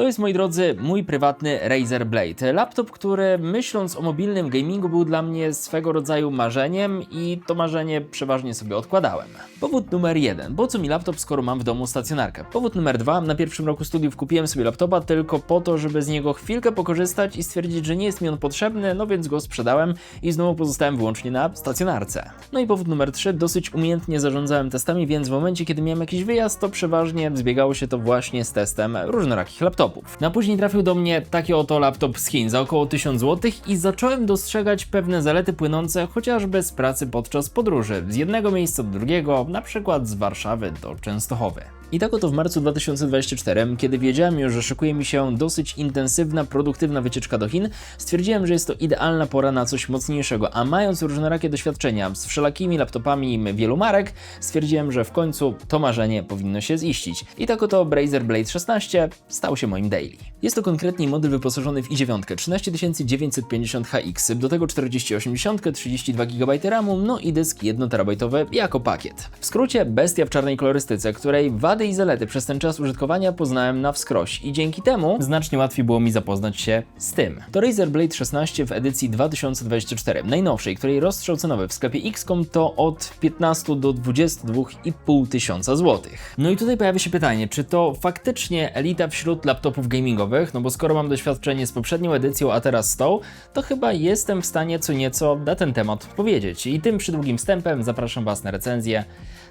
To jest, moi drodzy, mój prywatny Razer Blade. Laptop, który myśląc o mobilnym gamingu był dla mnie swego rodzaju marzeniem i to marzenie przeważnie sobie odkładałem. Powód numer jeden. Po co mi laptop, skoro mam w domu stacjonarkę? Powód numer dwa. Na pierwszym roku studiów kupiłem sobie laptopa tylko po to, żeby z niego chwilkę pokorzystać i stwierdzić, że nie jest mi on potrzebny, no więc go sprzedałem i znowu pozostałem wyłącznie na stacjonarce. No i powód numer trzy. Dosyć umiejętnie zarządzałem testami, więc w momencie, kiedy miałem jakiś wyjazd, to przeważnie zbiegało się to właśnie z testem różnorakich laptopów. No a później trafił do mnie taki oto laptop z Chin za około 1000 zł i zacząłem dostrzegać pewne zalety płynące chociażby z pracy podczas podróży z jednego miejsca do drugiego, na przykład z Warszawy do Częstochowy. I tak oto w marcu 2024, kiedy wiedziałem już, że szykuje mi się dosyć intensywna, produktywna wycieczka do Chin, stwierdziłem, że jest to idealna pora na coś mocniejszego, a mając różnorakie doświadczenia z wszelakimi laptopami wielu marek, stwierdziłem, że w końcu to marzenie powinno się ziścić. I tak oto Razer Blade 16 stał się moim daily. Jest to konkretnie model wyposażony w i9 13950HX, do tego 4080, 32 GB RAMu, no i dysk 1 terabajtowy jako pakiet. W skrócie bestia w czarnej kolorystyce, której wady i zalety przez ten czas użytkowania poznałem na wskroś i dzięki temu znacznie łatwiej było mi zapoznać się z tym. To Razer Blade 16 w edycji 2024, najnowszej, której rozstrzał cenowy w sklepie XCOM to od 15 do 22,5 tysiąca złotych. No i tutaj pojawia się pytanie, czy to faktycznie elita wśród laptopów gamingowych, no bo skoro mam doświadczenie z poprzednią edycją, a teraz z tą, to chyba jestem w stanie co nieco na ten temat powiedzieć. I tym przydługim wstępem zapraszam Was na recenzję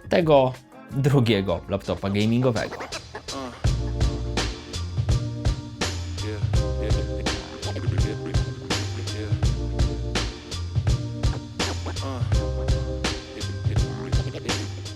tego drugiego laptopa gamingowego.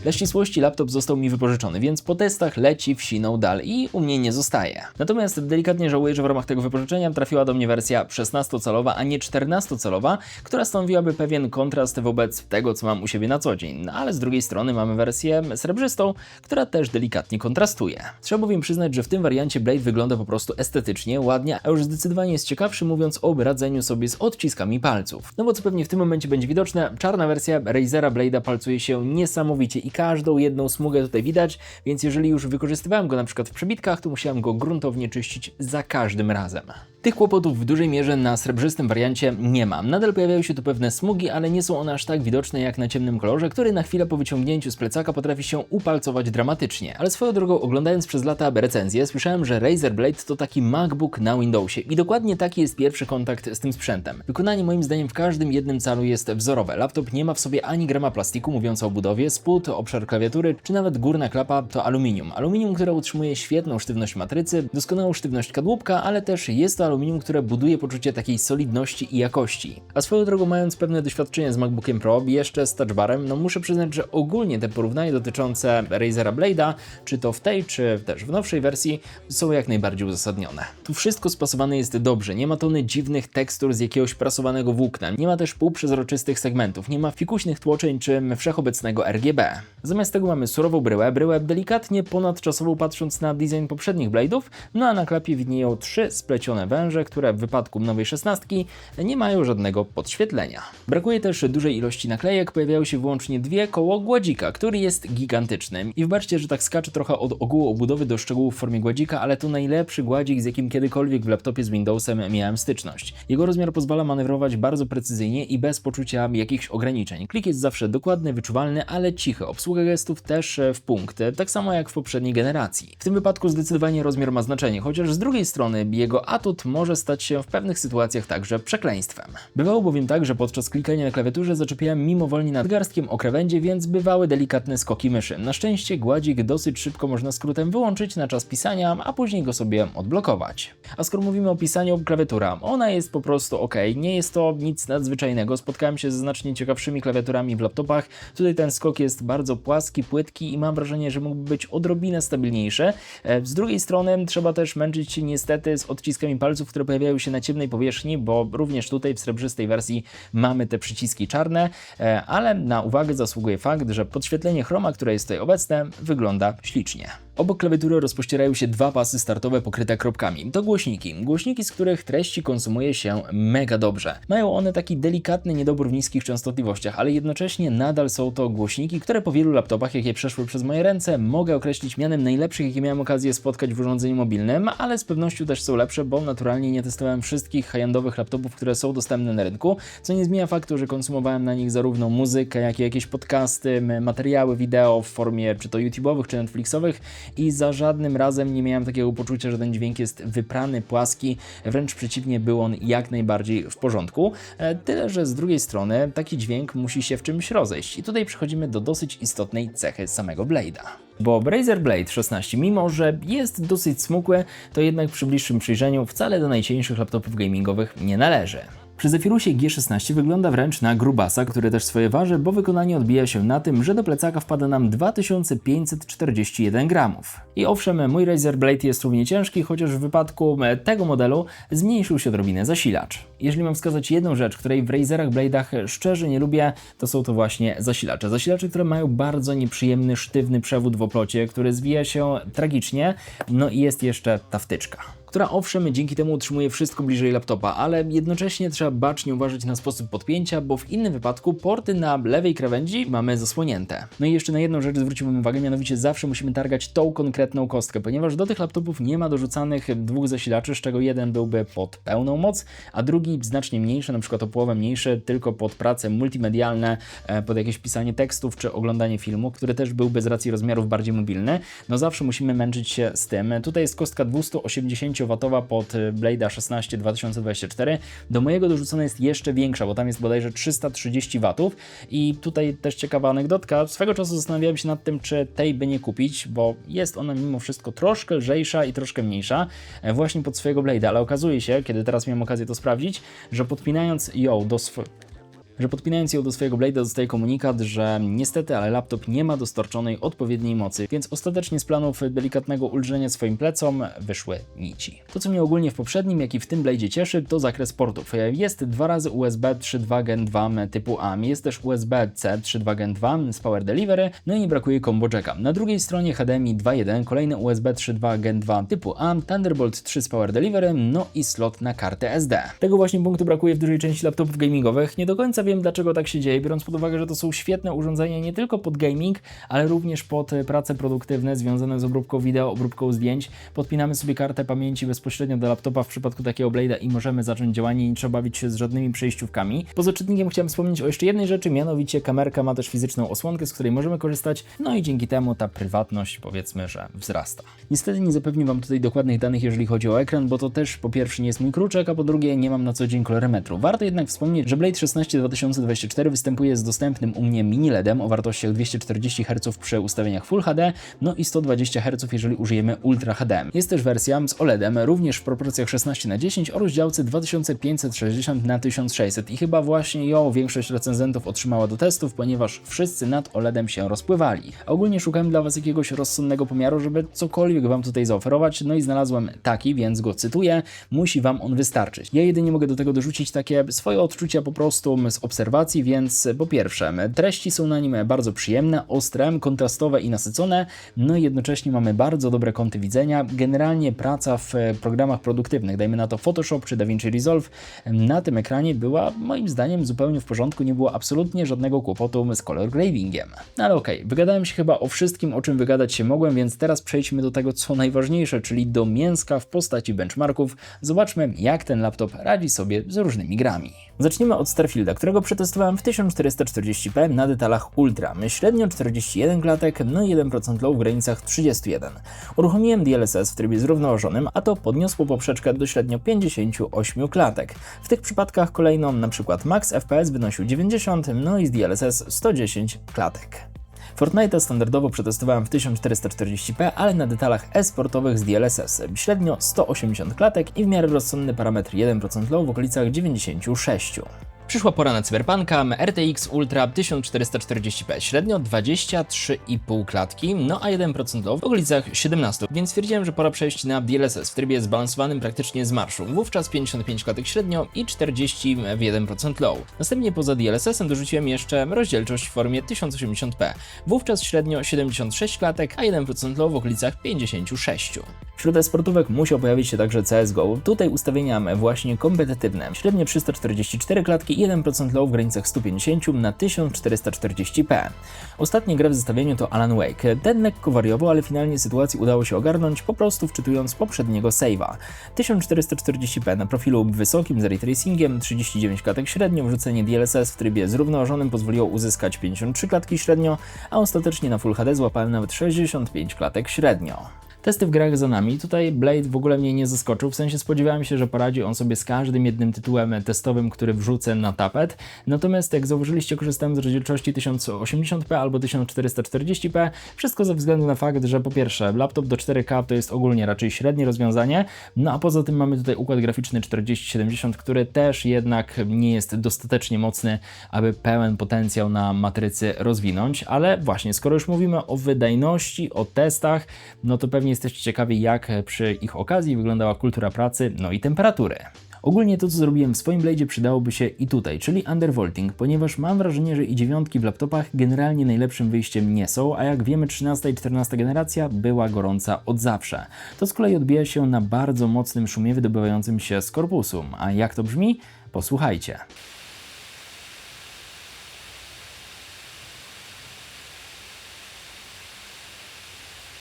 Dla ścisłości laptop został mi wypożyczony, więc po testach leci, wsinął dal i u mnie nie zostaje. Natomiast delikatnie żałuję, że w ramach tego wypożyczenia trafiła do mnie wersja 16-calowa, a nie 14-calowa, która stanowiłaby pewien kontrast wobec tego, co mam u siebie na co dzień. No, ale z drugiej strony mamy wersję srebrzystą, która też delikatnie kontrastuje. Trzeba bowiem przyznać, że w tym wariancie Blade wygląda po prostu estetycznie, ładnie, a już zdecydowanie jest ciekawszy mówiąc o radzeniu sobie z odciskami palców. No bo co pewnie w tym momencie będzie widoczne, czarna wersja Razera Blade'a palcuje się niesamowicie i każdą jedną smugę tutaj widać, więc jeżeli już wykorzystywałem go na przykład w przebitkach, to musiałem go gruntownie czyścić za każdym razem. Tych kłopotów w dużej mierze na srebrzystym wariancie nie mam. Nadal pojawiają się tu pewne smugi, ale nie są one aż tak widoczne jak na ciemnym kolorze, który na chwilę po wyciągnięciu z plecaka potrafi się upalcować dramatycznie. Ale swoją drogą, oglądając przez lata recenzję, słyszałem, że Razer Blade to taki MacBook na Windowsie i dokładnie taki jest pierwszy kontakt z tym sprzętem. Wykonanie moim zdaniem w każdym jednym calu jest wzorowe. Laptop nie ma w sobie ani grama plastiku, mówiąc o budowie, spód, obszar klawiatury, czy nawet górna klapa to aluminium. Aluminium, które utrzymuje świetną sztywność matrycy, doskonałą sztywność kadłubka, ale też jest to aluminium, które buduje poczucie takiej solidności i jakości. A swoją drogą, mając pewne doświadczenie z MacBookiem Pro, jeszcze z touchbarem, no muszę przyznać, że ogólnie te porównania dotyczące Razera Blade'a, czy to w tej, czy też w nowszej wersji, są jak najbardziej uzasadnione. Tu wszystko spasowane jest dobrze, nie ma tony dziwnych tekstur z jakiegoś prasowanego włókna, nie ma też półprzezroczystych segmentów, nie ma fikuśnych tłoczeń czy wszechobecnego RGB. Zamiast tego mamy surową bryłę, bryłę delikatnie ponadczasową patrząc na design poprzednich Blade'ów, no a na klapie widnieją trzy splecione węże, które w wypadku nowej szesnastki nie mają żadnego podświetlenia. Brakuje też dużej ilości naklejek, pojawiają się wyłącznie dwie koło gładzika, który jest gigantyczny. I wybaczcie, że tak skaczę trochę od ogółu obudowy do szczegółów w formie gładzika, ale to najlepszy gładzik, z jakim kiedykolwiek w laptopie z Windowsem miałem styczność. Jego rozmiar pozwala manewrować bardzo precyzyjnie i bez poczucia jakichś ograniczeń. Klik jest zawsze dokładny, wyczuwalny, ale cichy. Obsługa gestów też w punkt, tak samo jak w poprzedniej generacji. W tym wypadku zdecydowanie rozmiar ma znaczenie, chociaż z drugiej strony jego atut może stać się w pewnych sytuacjach także przekleństwem. Bywało bowiem tak, że podczas klikania na klawiaturze zaczepiałem mimowolnie nad garstkiem o krawędzie, więc bywały delikatne skoki myszy. Na szczęście gładzik dosyć szybko można skrótem wyłączyć na czas pisania, a później go sobie odblokować. A skoro mówimy o pisaniu, klawiatura, ona jest po prostu ok, nie jest to nic nadzwyczajnego. Spotkałem się ze znacznie ciekawszymi klawiaturami w laptopach. Tutaj ten skok jest bardzo płaski, płytki i mam wrażenie, że mógłby być odrobinę stabilniejszy. E, Z drugiej strony trzeba też męczyć się niestety z odciskami palców, które pojawiają się na ciemnej powierzchni, bo również tutaj w srebrzystej wersji mamy te przyciski czarne, e, ale na uwagę zasługuje fakt, że podświetlenie chroma, które jest tutaj obecne, wygląda ślicznie. Obok klawiatury rozpościerają się dwa pasy startowe pokryte kropkami. To głośniki. Głośniki, z których treści konsumuje się mega dobrze. Mają one taki delikatny niedobór w niskich częstotliwościach, ale jednocześnie nadal są to głośniki, które po wielu laptopach, jakie przeszły przez moje ręce, mogę określić mianem najlepszych, jakie miałem okazję spotkać w urządzeniu mobilnym, ale z pewnością też są lepsze, bo naturalnie nie testowałem wszystkich high-endowych laptopów, które są dostępne na rynku, co nie zmienia faktu, że konsumowałem na nich zarówno muzykę, jak i jakieś podcasty, materiały wideo w formie czy to YouTube'owych, czy Netflixowych i za żadnym razem nie miałem takiego poczucia, że ten dźwięk jest wyprany, płaski, wręcz przeciwnie, był on jak najbardziej w porządku. E, tyle, że z drugiej strony taki dźwięk musi się w czymś rozejść i tutaj przechodzimy do dosyć istotnej cechy samego Blade'a. Bo Razer Blade 16, mimo że jest dosyć smukły, to jednak przy bliższym przyjrzeniu wcale do najcieńszych laptopów gamingowych nie należy. Przy Zephyrusie G16 wygląda wręcz na grubasa, który też swoje waży, bo wykonanie odbija się na tym, że do plecaka wpada nam 2541 gramów. I owszem, mój Razer Blade jest równie ciężki, chociaż w wypadku tego modelu zmniejszył się odrobinę zasilacz. Jeżeli mam wskazać jedną rzecz, której w Razerach Blade'ach szczerze nie lubię, to są to właśnie zasilacze. Zasilacze, które mają bardzo nieprzyjemny, sztywny przewód w oplocie, który zwija się tragicznie, no i jest jeszcze ta wtyczka która owszem dzięki temu utrzymuje wszystko bliżej laptopa, ale jednocześnie trzeba bacznie uważać na sposób podpięcia, bo w innym wypadku porty na lewej krawędzi mamy zasłonięte. No i jeszcze na jedną rzecz zwróciłbym uwagę, mianowicie zawsze musimy targać tą konkretną kostkę, ponieważ do tych laptopów nie ma dorzucanych dwóch zasilaczy, z czego jeden byłby pod pełną moc, a drugi znacznie mniejszy, na przykład o połowę mniejszy, tylko pod prace multimedialne, e, pod jakieś pisanie tekstów czy oglądanie filmu, który też byłby z racji rozmiarów bardziej mobilny. No zawsze musimy męczyć się z tym. Tutaj jest kostka 280 kWh pod y, Blade'a 16 2024. Do mojego dorzucona jest jeszcze większa, bo tam jest bodajże 330 W. I tutaj też ciekawa anegdotka. Swego czasu zastanawiałem się nad tym, czy tej by nie kupić, bo jest ona mimo wszystko troszkę lżejsza i troszkę mniejsza e, właśnie pod swojego Blade'a, ale okazuje się, kiedy teraz miałem okazję to sprawdzić, że podpinając ją do swojego że podpinając ją do swojego Blade'a dostaje komunikat, że niestety, ale laptop nie ma dostarczonej odpowiedniej mocy, więc ostatecznie z planów delikatnego ulżenia swoim plecom wyszły nici. To, co mnie ogólnie w poprzednim, jak i w tym Blade'zie cieszy, to zakres portów. Jest dwa razy USB 3.2 Gen 2 typu A, jest też USB-C 3.2 Gen 2 z Power Delivery, no i nie brakuje combo jacka. Na drugiej stronie HDMI 2.1, kolejny USB 3.2 Gen 2 typu A, Thunderbolt 3 z Power Delivery, no i slot na kartę SD. Tego właśnie punktu brakuje w dużej części laptopów gamingowych. Nie do wiem, dlaczego tak się dzieje, biorąc pod uwagę, że to są świetne urządzenia nie tylko pod gaming, ale również pod e, prace produktywne związane z obróbką wideo, obróbką zdjęć. Podpinamy sobie kartę pamięci bezpośrednio do laptopa w przypadku takiego Blade'a i możemy zacząć działanie, nie trzeba bawić się z żadnymi przejściówkami. Poza czytnikiem chciałem wspomnieć o jeszcze jednej rzeczy, mianowicie kamerka ma też fizyczną osłonkę, z której możemy korzystać, no i dzięki temu ta prywatność powiedzmy, że wzrasta. Niestety nie zapewnię Wam tutaj dokładnych danych, jeżeli chodzi o ekran, bo to też po pierwsze nie jest mój kruczek, a po drugie nie mam na co dzień kolorymetru. Warto jednak wspomnieć, że Blade 16 2024 występuje z dostępnym u mnie mini LEDem o wartościach 240 Hz przy ustawieniach Full HD, no i 120 Hz jeżeli użyjemy Ultra HD. Jest też wersja z OLEDem, również w proporcjach 16 na 10 o rozdziałce 2560 na 1600 i chyba właśnie ją większość recenzentów otrzymała do testów, ponieważ wszyscy nad OLEDem się rozpływali. Ogólnie szukałem dla Was jakiegoś rozsądnego pomiaru, żeby cokolwiek Wam tutaj zaoferować, no i znalazłem taki, więc go cytuję, musi Wam on wystarczyć. Ja jedynie mogę do tego dorzucić takie swoje odczucia po prostu z obserwacji, więc po pierwsze, treści są na nim bardzo przyjemne, ostre, kontrastowe i nasycone, no i jednocześnie mamy bardzo dobre kąty widzenia. Generalnie praca w programach produktywnych, dajmy na to Photoshop czy DaVinci Resolve, na tym ekranie była moim zdaniem zupełnie w porządku, nie było absolutnie żadnego kłopotu z color gradingiem. Ale okej, okay, wygadałem się chyba o wszystkim, o czym wygadać się mogłem, więc teraz przejdźmy do tego, co najważniejsze, czyli do mięska w postaci benchmarków. Zobaczmy, jak ten laptop radzi sobie z różnymi grami. Zacznijmy od Starfielda, którego przetestowałem w 1440p na detalach Ultra, średnio 41 klatek, no i 1% low w granicach 31. Uruchomiłem DLSS w trybie zrównoważonym, a to podniosło poprzeczkę do średnio 58 klatek. W tych przypadkach kolejno np. max FPS wynosił 90, no i z DLSS 110 klatek. Fortnite standardowo przetestowałem w 1440p, ale na detalach e-sportowych z DLSS, średnio 180 klatek i w miarę rozsądny parametr 1% low w okolicach 96. Przyszła pora na Cyberpunka RTX Ultra 1440p, średnio 23,5 klatki, no a 1% low w okolicach 17, więc stwierdziłem, że pora przejść na DLSS w trybie zbalansowanym praktycznie z marszu, wówczas 55 klatek średnio i 41% low. Następnie poza DLSS-em dorzuciłem jeszcze rozdzielczość w formie 1080p, wówczas średnio 76 klatek, a 1% low w okolicach 56. Wśród e-sportówek musiał pojawić się także CSGO. Tutaj ustawienia właśnie kompetytywne. Średnio 344 klatki i 1% low w granicach 150 na 1440p. Ostatnia gra w zestawieniu to Alan Wake. Ten lekko wariował, ale finalnie sytuacji udało się ogarnąć po prostu wczytując poprzedniego save'a. 1440p na profilu wysokim z ray tracingiem, 39 klatek średnio, wrzucenie DLSS w trybie zrównoważonym pozwoliło uzyskać 53 klatki średnio, a ostatecznie na Full HD złapałem nawet 65 klatek średnio. Testy w grach za nami. Tutaj Blade w ogóle mnie nie zaskoczył, w sensie spodziewałem się, że poradzi on sobie z każdym jednym tytułem testowym, który wrzucę na tapet. Natomiast jak zauważyliście, korzystałem z rozdzielczości 1080p albo 1440p. Wszystko ze względu na fakt, że po pierwsze laptop do 4K to jest ogólnie raczej średnie rozwiązanie, no a poza tym mamy tutaj układ graficzny 4070, który też jednak nie jest dostatecznie mocny, aby pełen potencjał na matrycy rozwinąć, ale właśnie, skoro już mówimy o wydajności, o testach, no to pewnie jesteście ciekawi, jak przy ich okazji wyglądała kultura pracy, no i temperatury. Ogólnie to, co zrobiłem w swoim Blade'zie przydałoby się i tutaj, czyli undervolting, ponieważ mam wrażenie, że i dziewiątki w laptopach generalnie najlepszym wyjściem nie są, a jak wiemy 13 i 14 generacja była gorąca od zawsze. To z kolei odbija się na bardzo mocnym szumie wydobywającym się z korpusu. A jak to brzmi? Posłuchajcie.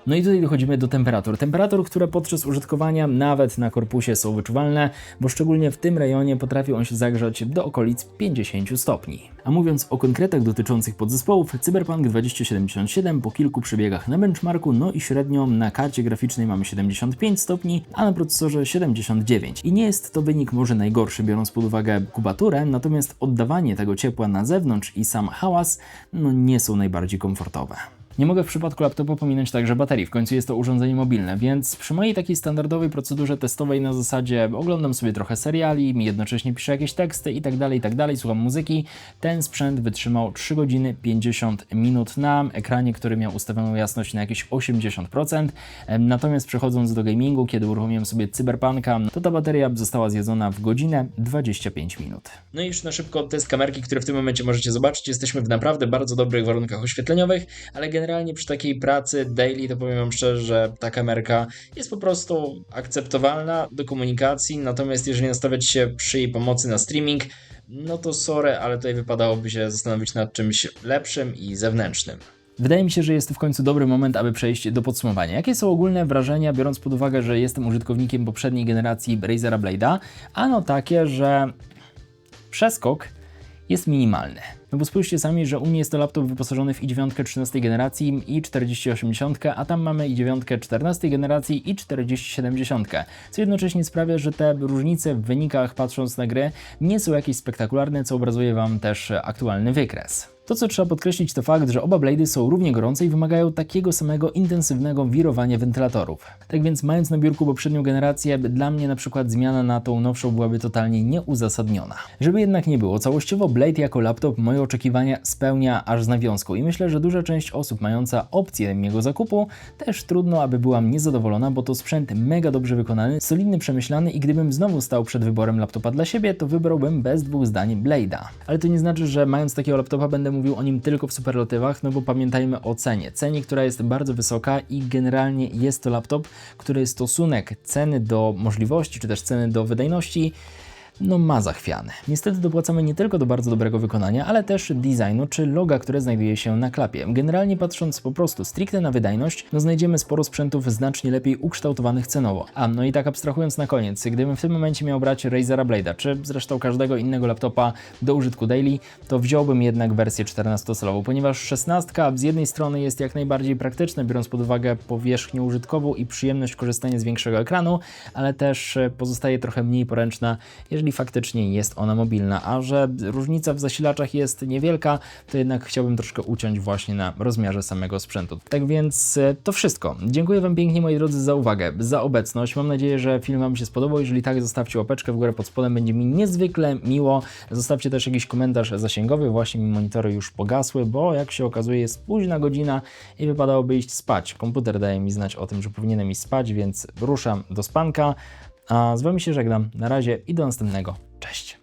No i tutaj dochodzimy do temperatur. Temperatur, które podczas użytkowania nawet na korpusie są wyczuwalne, bo szczególnie w tym rejonie potrafi on się zagrzać do okolic 50 stopni. A mówiąc o konkretach dotyczących podzespołów, Cyberpunk 2077 po kilku przebiegach na benchmarku, no i średnio na karcie graficznej mamy 75 stopni, a na procesorze 79. I nie jest to wynik może najgorszy, biorąc pod uwagę kubaturę, natomiast oddawanie tego ciepła na zewnątrz i sam hałas, no nie są najbardziej komfortowe. Nie mogę w przypadku laptopu pominąć także baterii, w końcu jest to urządzenie mobilne, więc przy mojej takiej standardowej procedurze testowej na zasadzie oglądam sobie trochę seriali, jednocześnie piszę jakieś teksty i tak dalej, i tak słucham muzyki, ten sprzęt wytrzymał 3 godziny 50 minut na ekranie, który miał ustawioną jasność na jakieś 80%, natomiast przechodząc do gamingu, kiedy uruchomiłem sobie Cyberpunka, to ta bateria została zjedzona w godzinę 25 minut. No i już na szybko test kamerki, który w tym momencie możecie zobaczyć, jesteśmy w naprawdę bardzo dobrych warunkach oświetleniowych, ale generalnie przy takiej pracy daily to powiem Wam szczerze, że ta kamerka jest po prostu akceptowalna do komunikacji, natomiast jeżeli nastawiać się przy jej pomocy na streaming, no to sorry, ale tutaj wypadałoby się zastanowić nad czymś lepszym i zewnętrznym. Wydaje mi się, że jest to w końcu dobry moment, aby przejść do podsumowania. Jakie są ogólne wrażenia, biorąc pod uwagę, że jestem użytkownikiem poprzedniej generacji Razera Blade'a? Ano takie, że przeskok jest minimalny. No bo spójrzcie sami, że u mnie jest to laptop wyposażony w i9 13 generacji i 4080, a tam mamy i9 14 generacji i 4070, co jednocześnie sprawia, że te różnice w wynikach patrząc na grę nie są jakieś spektakularne, co obrazuje Wam też aktualny wykres. To, co trzeba podkreślić, to fakt, że oba blady są równie gorące i wymagają takiego samego intensywnego wirowania wentylatorów. Tak więc, mając na biurku poprzednią generację, dla mnie na przykład zmiana na tą nowszą byłaby totalnie nieuzasadniona. Żeby jednak nie było, całościowo Blade jako laptop moje oczekiwania spełnia aż z nawiązką i myślę, że duża część osób mająca opcję jego zakupu też trudno, aby była niezadowolona, bo to sprzęt mega dobrze wykonany, solidny, przemyślany i gdybym znowu stał przed wyborem laptopa dla siebie, to wybrałbym bez dwóch zdań Blade'a. Ale to nie znaczy, że mając takiego laptopa będę mówił o nim tylko w superlatywach, no bo pamiętajmy o cenie. Cenie, która jest bardzo wysoka i generalnie jest to laptop, który stosunek ceny do możliwości, czy też ceny do wydajności no ma zachwiany. Niestety dopłacamy nie tylko do bardzo dobrego wykonania, ale też designu czy loga, które znajduje się na klapie. Generalnie patrząc po prostu stricte na wydajność, no znajdziemy sporo sprzętów znacznie lepiej ukształtowanych cenowo. A no i tak abstrahując na koniec, gdybym w tym momencie miał brać Razera Blade'a, czy zresztą każdego innego laptopa do użytku daily, to wziąłbym jednak wersję 14-calową, ponieważ 16 z jednej strony jest jak najbardziej praktyczna, biorąc pod uwagę powierzchnię użytkową i przyjemność korzystania z większego ekranu, ale też pozostaje trochę mniej poręczna, jeżeli jeżeli faktycznie jest ona mobilna, a że różnica w zasilaczach jest niewielka, to jednak chciałbym troszkę uciąć właśnie na rozmiarze samego sprzętu. Tak więc e, to wszystko. Dziękuję Wam pięknie moi drodzy za uwagę, za obecność. Mam nadzieję, że film Wam się spodobał. Jeżeli tak, zostawcie łapeczkę w górę pod spodem, będzie mi niezwykle miło. Zostawcie też jakiś komentarz zasięgowy. Właśnie mi monitory już pogasły, bo jak się okazuje jest późna godzina i wypadałoby iść spać. Komputer daje mi znać o tym, że powinienem iść spać, więc ruszam do spanka. A z Wami się żegnam. Na razie i do następnego. Cześć.